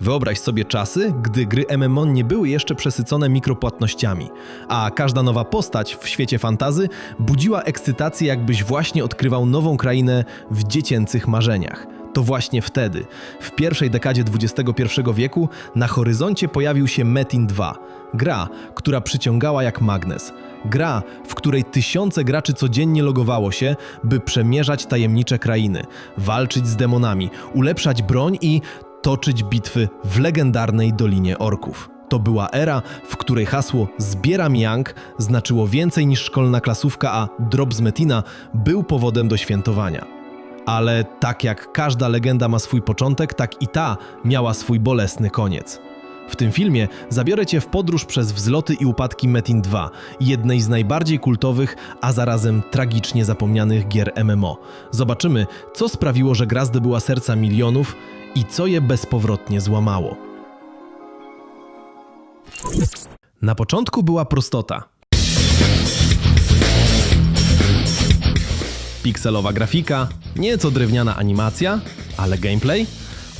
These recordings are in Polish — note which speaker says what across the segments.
Speaker 1: Wyobraź sobie czasy, gdy gry MMO nie były jeszcze przesycone mikropłatnościami, a każda nowa postać w świecie fantazy budziła ekscytację, jakbyś właśnie odkrywał nową krainę w dziecięcych marzeniach. To właśnie wtedy, w pierwszej dekadzie XXI wieku, na horyzoncie pojawił się Metin 2. Gra, która przyciągała jak magnes. Gra, w której tysiące graczy codziennie logowało się, by przemierzać tajemnicze krainy, walczyć z demonami, ulepszać broń i toczyć bitwy w legendarnej Dolinie Orków. To była era, w której hasło Zbieram Yang znaczyło więcej niż szkolna klasówka, a drop z Metina był powodem do świętowania. Ale tak jak każda legenda ma swój początek, tak i ta miała swój bolesny koniec. W tym filmie zabiorę Cię w podróż przez wzloty i upadki Metin 2, jednej z najbardziej kultowych, a zarazem tragicznie zapomnianych gier MMO. Zobaczymy, co sprawiło, że gra zdobyła serca milionów i co je bezpowrotnie złamało. Na początku była prostota. Pikselowa grafika, nieco drewniana animacja, ale gameplay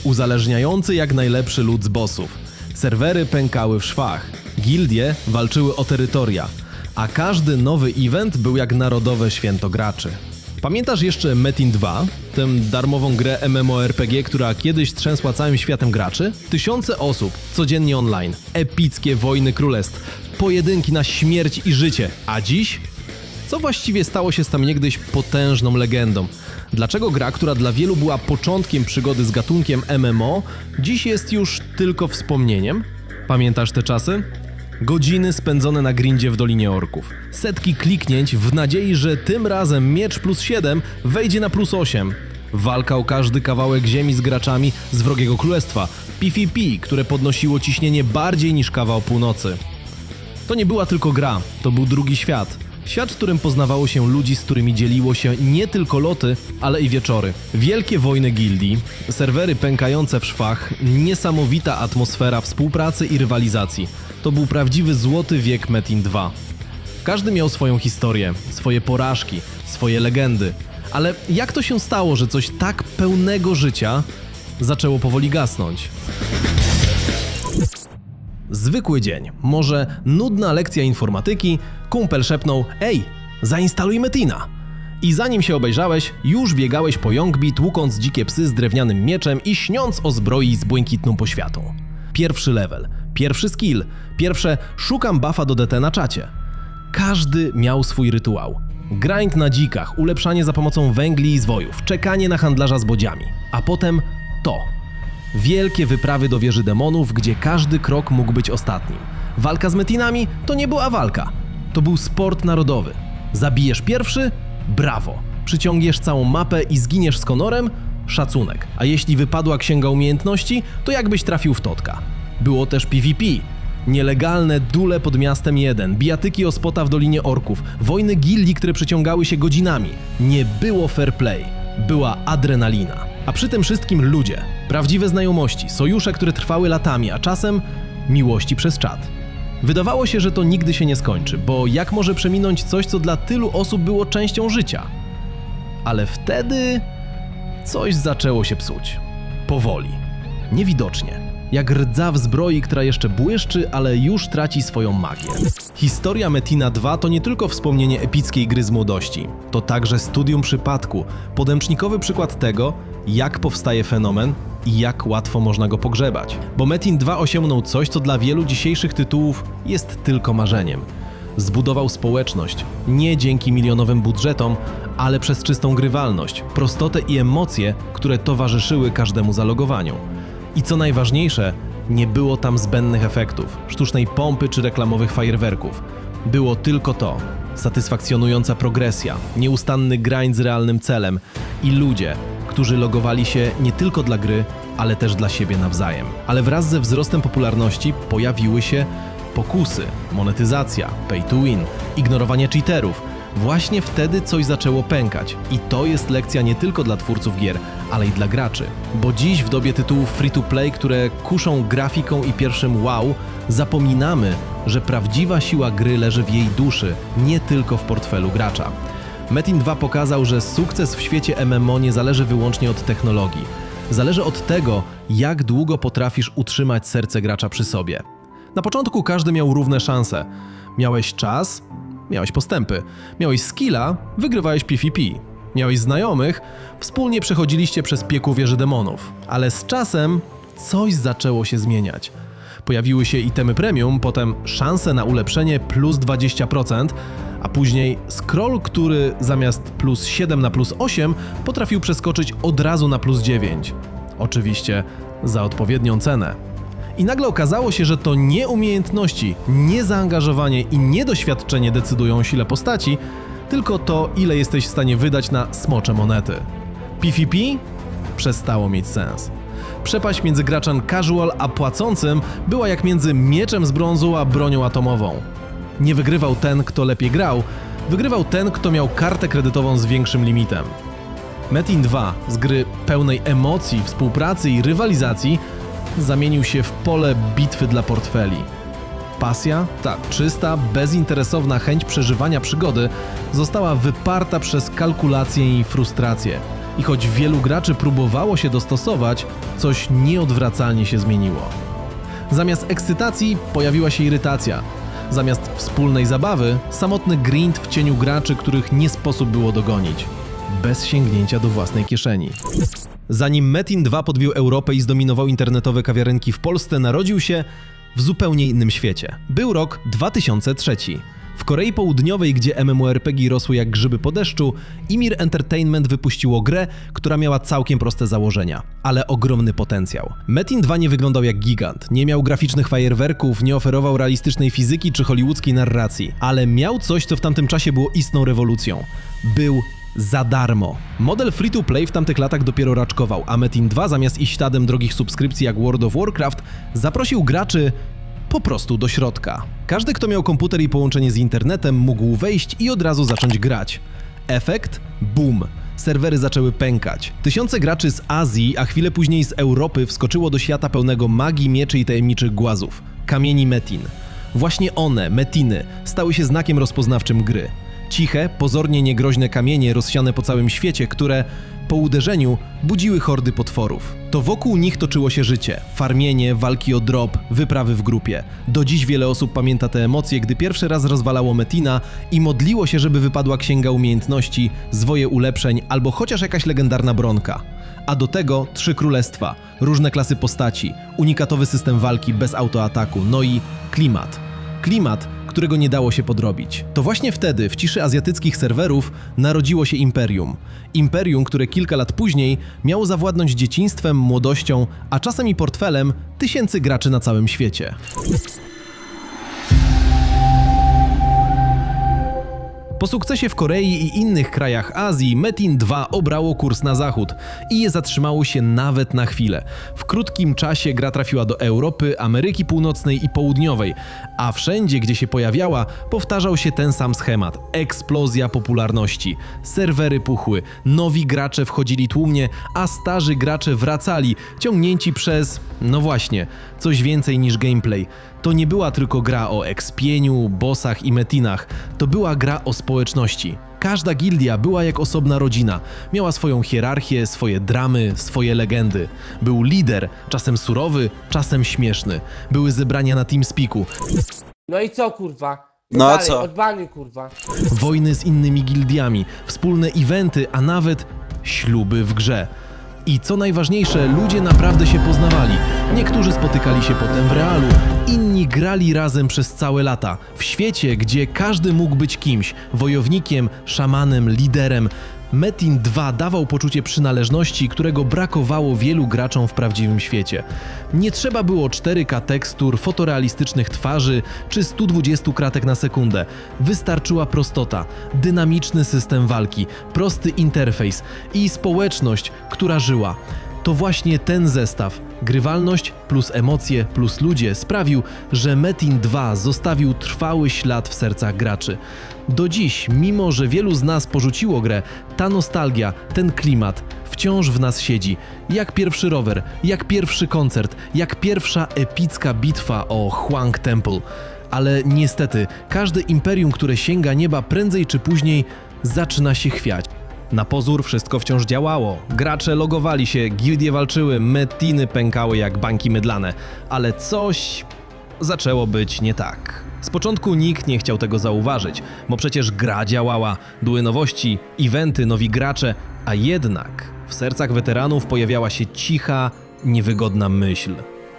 Speaker 1: uzależniający jak najlepszy lud z bossów. Serwery pękały w szwach, gildie walczyły o terytoria, a każdy nowy event był jak narodowe święto graczy. Pamiętasz jeszcze Metin 2, tę darmową grę MMORPG, która kiedyś trzęsła całym światem graczy? Tysiące osób, codziennie online, epickie wojny królestw, pojedynki na śmierć i życie, a dziś co właściwie stało się tam niegdyś potężną legendą? Dlaczego gra, która dla wielu była początkiem przygody z gatunkiem MMO, dziś jest już tylko wspomnieniem? Pamiętasz te czasy? Godziny spędzone na grindzie w Dolinie Orków. Setki kliknięć w nadziei, że tym razem miecz plus 7 wejdzie na plus 8. Walka o każdy kawałek ziemi z graczami z wrogiego królestwa. PvP, które podnosiło ciśnienie bardziej niż kawał północy. To nie była tylko gra, to był drugi świat. Świat, w którym poznawało się ludzi, z którymi dzieliło się nie tylko loty, ale i wieczory. Wielkie wojny gildii, serwery pękające w szwach, niesamowita atmosfera współpracy i rywalizacji. To był prawdziwy złoty wiek Metin 2. Każdy miał swoją historię, swoje porażki, swoje legendy. Ale jak to się stało, że coś tak pełnego życia zaczęło powoli gasnąć? Zwykły dzień, może nudna lekcja informatyki, kumpel szepnął: Ej, zainstaluj Metina! I zanim się obejrzałeś, już biegałeś po Youngbi, tłukąc dzikie psy z drewnianym mieczem i śniąc o zbroi z błękitną poświatą. Pierwszy level, pierwszy skill, pierwsze szukam buffa do DT na czacie. Każdy miał swój rytuał. Grind na dzikach, ulepszanie za pomocą węgli i zwojów, czekanie na handlarza z bodziami, a potem to. Wielkie wyprawy do wieży demonów, gdzie każdy krok mógł być ostatnim. Walka z metinami to nie była walka. To był sport narodowy. Zabijesz pierwszy? Brawo. Przyciągniesz całą mapę i zginiesz z konorem? Szacunek. A jeśli wypadła księga umiejętności, to jakbyś trafił w totka. Było też PvP. Nielegalne dule pod miastem 1, bijatyki o spota w Dolinie Orków, wojny gildii, które przeciągały się godzinami. Nie było fair play. Była adrenalina. A przy tym wszystkim ludzie, prawdziwe znajomości, sojusze, które trwały latami, a czasem miłości przez czat. Wydawało się, że to nigdy się nie skończy, bo jak może przeminąć coś, co dla tylu osób było częścią życia? Ale wtedy coś zaczęło się psuć. Powoli, niewidocznie. Jak rdza w zbroi, która jeszcze błyszczy, ale już traci swoją magię. Historia Metina 2 to nie tylko wspomnienie epickiej gry z młodości. To także studium przypadku, podręcznikowy przykład tego, jak powstaje fenomen i jak łatwo można go pogrzebać. Bo Metin 2 osiągnął coś, co dla wielu dzisiejszych tytułów jest tylko marzeniem. Zbudował społeczność nie dzięki milionowym budżetom, ale przez czystą grywalność, prostotę i emocje, które towarzyszyły każdemu zalogowaniu. I co najważniejsze, nie było tam zbędnych efektów, sztucznej pompy czy reklamowych fajerwerków. Było tylko to: satysfakcjonująca progresja, nieustanny grind z realnym celem i ludzie, którzy logowali się nie tylko dla gry, ale też dla siebie nawzajem. Ale wraz ze wzrostem popularności pojawiły się pokusy, monetyzacja, pay to win, ignorowanie cheaterów. Właśnie wtedy coś zaczęło pękać i to jest lekcja nie tylko dla twórców gier, ale i dla graczy. Bo dziś w dobie tytułów free to play, które kuszą grafiką i pierwszym wow, zapominamy, że prawdziwa siła gry leży w jej duszy, nie tylko w portfelu gracza. Metin 2 pokazał, że sukces w świecie MMO nie zależy wyłącznie od technologii. zależy od tego, jak długo potrafisz utrzymać serce gracza przy sobie. Na początku każdy miał równe szanse. Miałeś czas, miałeś postępy. Miałeś skilla, wygrywałeś PvP. Miałeś znajomych, wspólnie przechodziliście przez piekło wieży demonów. Ale z czasem coś zaczęło się zmieniać. Pojawiły się itemy premium, potem szanse na ulepszenie plus 20%, a później scroll, który zamiast plus 7 na plus 8 potrafił przeskoczyć od razu na plus 9. Oczywiście za odpowiednią cenę. I nagle okazało się, że to nie umiejętności, nie zaangażowanie i nie doświadczenie decydują o sile postaci, tylko to, ile jesteś w stanie wydać na smocze monety. PvP przestało mieć sens. Przepaść między graczem casual a płacącym była jak między mieczem z brązu a bronią atomową. Nie wygrywał ten, kto lepiej grał, wygrywał ten, kto miał kartę kredytową z większym limitem. Metin 2 z gry pełnej emocji, współpracy i rywalizacji zamienił się w pole bitwy dla portfeli. Pasja, ta czysta, bezinteresowna chęć przeżywania przygody została wyparta przez kalkulację i frustrację. I choć wielu graczy próbowało się dostosować, coś nieodwracalnie się zmieniło. Zamiast ekscytacji pojawiła się irytacja. Zamiast wspólnej zabawy, samotny grind w cieniu graczy, których nie sposób było dogonić. Bez sięgnięcia do własnej kieszeni. Zanim Metin 2 podbił Europę i zdominował internetowe kawiarenki w Polsce, narodził się w zupełnie innym świecie. Był rok 2003. W Korei Południowej, gdzie MMORPG rosły jak grzyby po deszczu, Imir Entertainment wypuściło grę, która miała całkiem proste założenia, ale ogromny potencjał. Metin 2 nie wyglądał jak gigant, nie miał graficznych fajerwerków, nie oferował realistycznej fizyki czy hollywoodzkiej narracji, ale miał coś, co w tamtym czasie było istną rewolucją. Był za darmo. Model free to play w tamtych latach dopiero raczkował, a Metin 2 zamiast iść śladem drogich subskrypcji jak World of Warcraft, zaprosił graczy po prostu do środka. Każdy, kto miał komputer i połączenie z internetem, mógł wejść i od razu zacząć grać. Efekt? Boom. Serwery zaczęły pękać. Tysiące graczy z Azji, a chwilę później z Europy wskoczyło do świata pełnego magii, mieczy i tajemniczych głazów. Kamieni Metin. Właśnie one, Metiny, stały się znakiem rozpoznawczym gry. Ciche, pozornie niegroźne kamienie rozsiane po całym świecie, które po uderzeniu budziły hordy potworów. To wokół nich toczyło się życie. Farmienie, walki o drop, wyprawy w grupie. Do dziś wiele osób pamięta te emocje, gdy pierwszy raz rozwalało Metina i modliło się, żeby wypadła księga umiejętności, zwoje ulepszeń albo chociaż jakaś legendarna bronka. A do tego trzy królestwa, różne klasy postaci, unikatowy system walki bez autoataku, no i klimat. Klimat, którego nie dało się podrobić. To właśnie wtedy, w ciszy azjatyckich serwerów, narodziło się Imperium. Imperium, które kilka lat później miało zawładnąć dzieciństwem, młodością, a czasem i portfelem tysięcy graczy na całym świecie. Po sukcesie w Korei i innych krajach Azji, Metin 2 obrało kurs na zachód i nie zatrzymało się nawet na chwilę. W krótkim czasie gra trafiła do Europy, Ameryki Północnej i Południowej, a wszędzie, gdzie się pojawiała, powtarzał się ten sam schemat. Eksplozja popularności. Serwery puchły, nowi gracze wchodzili tłumnie, a starzy gracze wracali, ciągnięci przez, no właśnie, coś więcej niż gameplay. To nie była tylko gra o ekspieniu, bossach i metinach, to była gra o społeczności. Każda gildia była jak osobna rodzina. Miała swoją hierarchię, swoje dramy, swoje legendy. Był lider, czasem surowy, czasem śmieszny. Były zebrania na TeamSpeaku,
Speaker 2: No i co kurwa?
Speaker 3: No a
Speaker 2: Dalej,
Speaker 3: co?
Speaker 2: Odbany kurwa.
Speaker 1: wojny z innymi gildiami, wspólne eventy, a nawet śluby w grze. I co najważniejsze, ludzie naprawdę się poznawali. Niektórzy spotykali się potem w realu, inni grali razem przez całe lata. W świecie, gdzie każdy mógł być kimś wojownikiem, szamanem, liderem. Metin 2 dawał poczucie przynależności, którego brakowało wielu graczom w prawdziwym świecie. Nie trzeba było 4K tekstur, fotorealistycznych twarzy czy 120 kratek na sekundę. Wystarczyła prostota, dynamiczny system walki, prosty interfejs i społeczność, która żyła. To właśnie ten zestaw, grywalność plus emocje plus ludzie, sprawił, że Metin 2 zostawił trwały ślad w sercach graczy. Do dziś, mimo że wielu z nas porzuciło grę, ta nostalgia, ten klimat wciąż w nas siedzi. Jak pierwszy rower, jak pierwszy koncert, jak pierwsza epicka bitwa o Huang Temple. Ale niestety, każde imperium, które sięga nieba prędzej czy później zaczyna się chwiać. Na pozór wszystko wciąż działało. Gracze logowali się, gildie walczyły, metiny pękały jak bańki mydlane, ale coś zaczęło być nie tak. Z początku nikt nie chciał tego zauważyć, bo przecież gra działała, były nowości, eventy, nowi gracze, a jednak w sercach weteranów pojawiała się cicha, niewygodna myśl.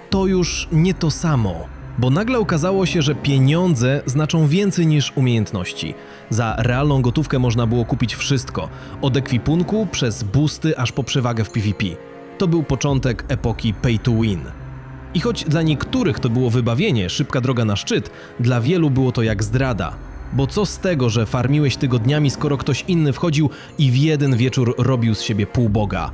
Speaker 1: To już nie to samo, bo nagle okazało się, że pieniądze znaczą więcej niż umiejętności. Za realną gotówkę można było kupić wszystko, od ekwipunku przez boosty aż po przewagę w PvP. To był początek epoki pay to win. I choć dla niektórych to było wybawienie, szybka droga na szczyt, dla wielu było to jak zdrada. Bo co z tego, że farmiłeś tygodniami, skoro ktoś inny wchodził i w jeden wieczór robił z siebie półboga?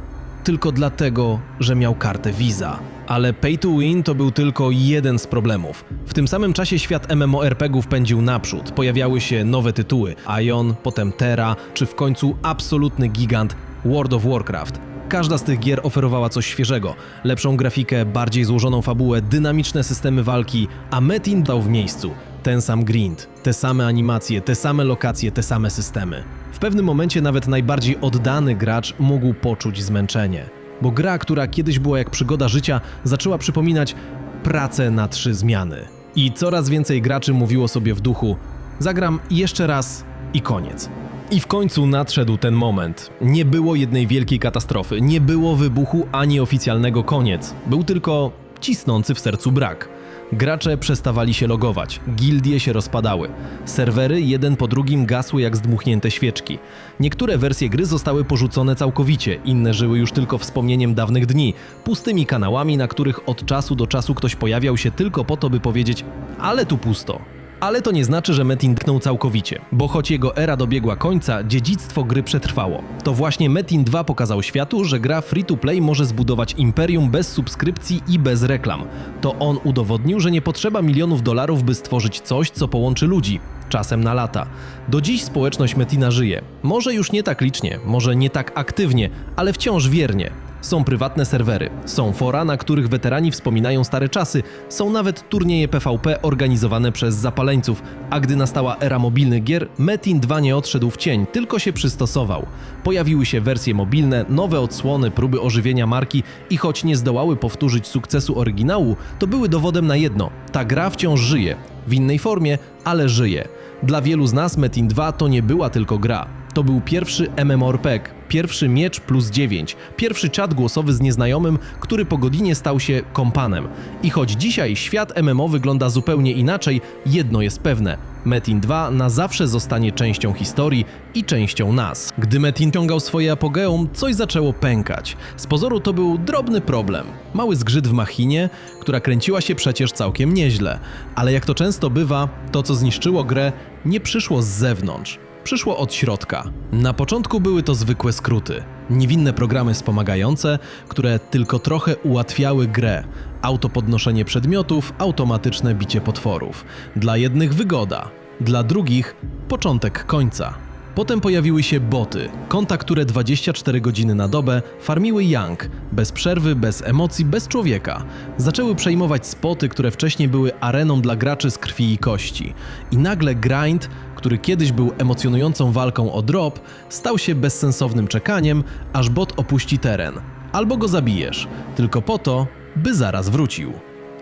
Speaker 1: Tylko dlatego, że miał kartę Visa. Ale pay to win to był tylko jeden z problemów. W tym samym czasie świat MMORPGów pędził naprzód. Pojawiały się nowe tytuły: Ion, potem Terra, czy w końcu absolutny gigant World of Warcraft. Każda z tych gier oferowała coś świeżego, lepszą grafikę, bardziej złożoną fabułę, dynamiczne systemy walki, a Metin dał w miejscu. Ten sam grind, te same animacje, te same lokacje, te same systemy. W pewnym momencie nawet najbardziej oddany gracz mógł poczuć zmęczenie, bo gra, która kiedyś była jak przygoda życia, zaczęła przypominać pracę na trzy zmiany. I coraz więcej graczy mówiło sobie w duchu: zagram jeszcze raz i koniec. I w końcu nadszedł ten moment. Nie było jednej wielkiej katastrofy, nie było wybuchu ani oficjalnego koniec. Był tylko cisnący w sercu brak. Gracze przestawali się logować, gildie się rozpadały, serwery jeden po drugim gasły jak zdmuchnięte świeczki. Niektóre wersje gry zostały porzucone całkowicie, inne żyły już tylko wspomnieniem dawnych dni, pustymi kanałami, na których od czasu do czasu ktoś pojawiał się tylko po to, by powiedzieć: Ale tu pusto. Ale to nie znaczy, że Metin tknął całkowicie, bo choć jego era dobiegła końca, dziedzictwo gry przetrwało. To właśnie Metin 2 pokazał światu, że gra free-to-play może zbudować imperium bez subskrypcji i bez reklam. To on udowodnił, że nie potrzeba milionów dolarów, by stworzyć coś, co połączy ludzi. Czasem na lata. Do dziś społeczność Metina żyje. Może już nie tak licznie, może nie tak aktywnie, ale wciąż wiernie. Są prywatne serwery, są fora, na których weterani wspominają stare czasy, są nawet turnieje PvP organizowane przez zapaleńców, a gdy nastała era mobilnych gier, Metin 2 nie odszedł w cień, tylko się przystosował. Pojawiły się wersje mobilne, nowe odsłony, próby ożywienia marki i choć nie zdołały powtórzyć sukcesu oryginału, to były dowodem na jedno: ta gra wciąż żyje. W innej formie, ale żyje. Dla wielu z nas Metin 2 to nie była tylko gra. To był pierwszy MMORPG, pierwszy miecz plus 9, pierwszy czat głosowy z nieznajomym, który po godzinie stał się kompanem. I choć dzisiaj świat MMO wygląda zupełnie inaczej, jedno jest pewne. Metin 2 na zawsze zostanie częścią historii i częścią nas. Gdy Metin ciągał swoje apogeum, coś zaczęło pękać. Z pozoru to był drobny problem. Mały zgrzyt w machinie, która kręciła się przecież całkiem nieźle. Ale jak to często bywa, to co zniszczyło grę, nie przyszło z zewnątrz przyszło od środka. Na początku były to zwykłe skróty, niewinne programy wspomagające, które tylko trochę ułatwiały grę. Autopodnoszenie przedmiotów, automatyczne bicie potworów. Dla jednych wygoda, dla drugich początek końca. Potem pojawiły się boty, konta, które 24 godziny na dobę farmiły Yang, bez przerwy, bez emocji, bez człowieka. Zaczęły przejmować spoty, które wcześniej były areną dla graczy z krwi i kości. I nagle grind, który kiedyś był emocjonującą walką o drop, stał się bezsensownym czekaniem, aż bot opuści teren. Albo go zabijesz, tylko po to, by zaraz wrócił.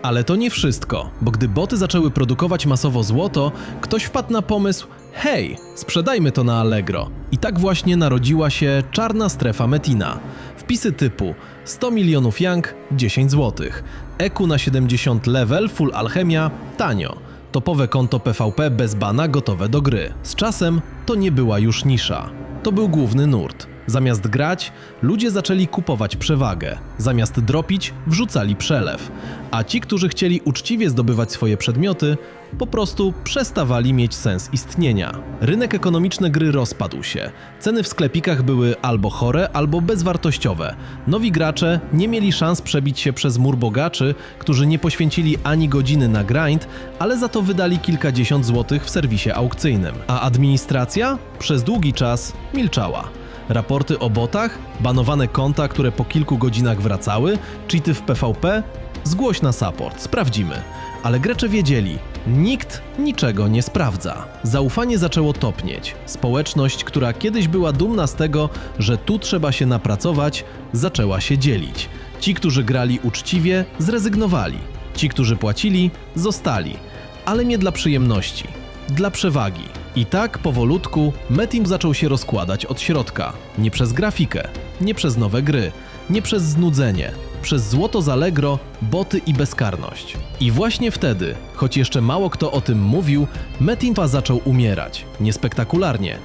Speaker 1: Ale to nie wszystko, bo gdy boty zaczęły produkować masowo złoto, ktoś wpadł na pomysł: hej, sprzedajmy to na Allegro. I tak właśnie narodziła się czarna strefa Metina. Wpisy typu 100 milionów Yang, 10 zł. EQ na 70 level, full alchemia, tanio. Topowe konto PvP bez bana gotowe do gry. Z czasem to nie była już nisza. To był główny nurt. Zamiast grać, ludzie zaczęli kupować przewagę. Zamiast dropić, wrzucali przelew. A ci, którzy chcieli uczciwie zdobywać swoje przedmioty, po prostu przestawali mieć sens istnienia. Rynek ekonomiczny gry rozpadł się. Ceny w sklepikach były albo chore, albo bezwartościowe. Nowi gracze nie mieli szans przebić się przez mur bogaczy, którzy nie poświęcili ani godziny na grind, ale za to wydali kilkadziesiąt złotych w serwisie aukcyjnym. A administracja przez długi czas milczała. Raporty o botach, banowane konta, które po kilku godzinach wracały, cheaty w PvP Zgłoś na support, sprawdzimy. Ale grecze wiedzieli, nikt niczego nie sprawdza. Zaufanie zaczęło topnieć. Społeczność, która kiedyś była dumna z tego, że tu trzeba się napracować, zaczęła się dzielić. Ci, którzy grali uczciwie, zrezygnowali. Ci, którzy płacili, zostali. Ale nie dla przyjemności, dla przewagi. I tak powolutku Metin zaczął się rozkładać od środka. Nie przez grafikę, nie przez nowe gry, nie przez znudzenie, przez złoto z Allegro, boty i bezkarność. I właśnie wtedy, choć jeszcze mało kto o tym mówił, Metinfa zaczął umierać. Niespektakularnie,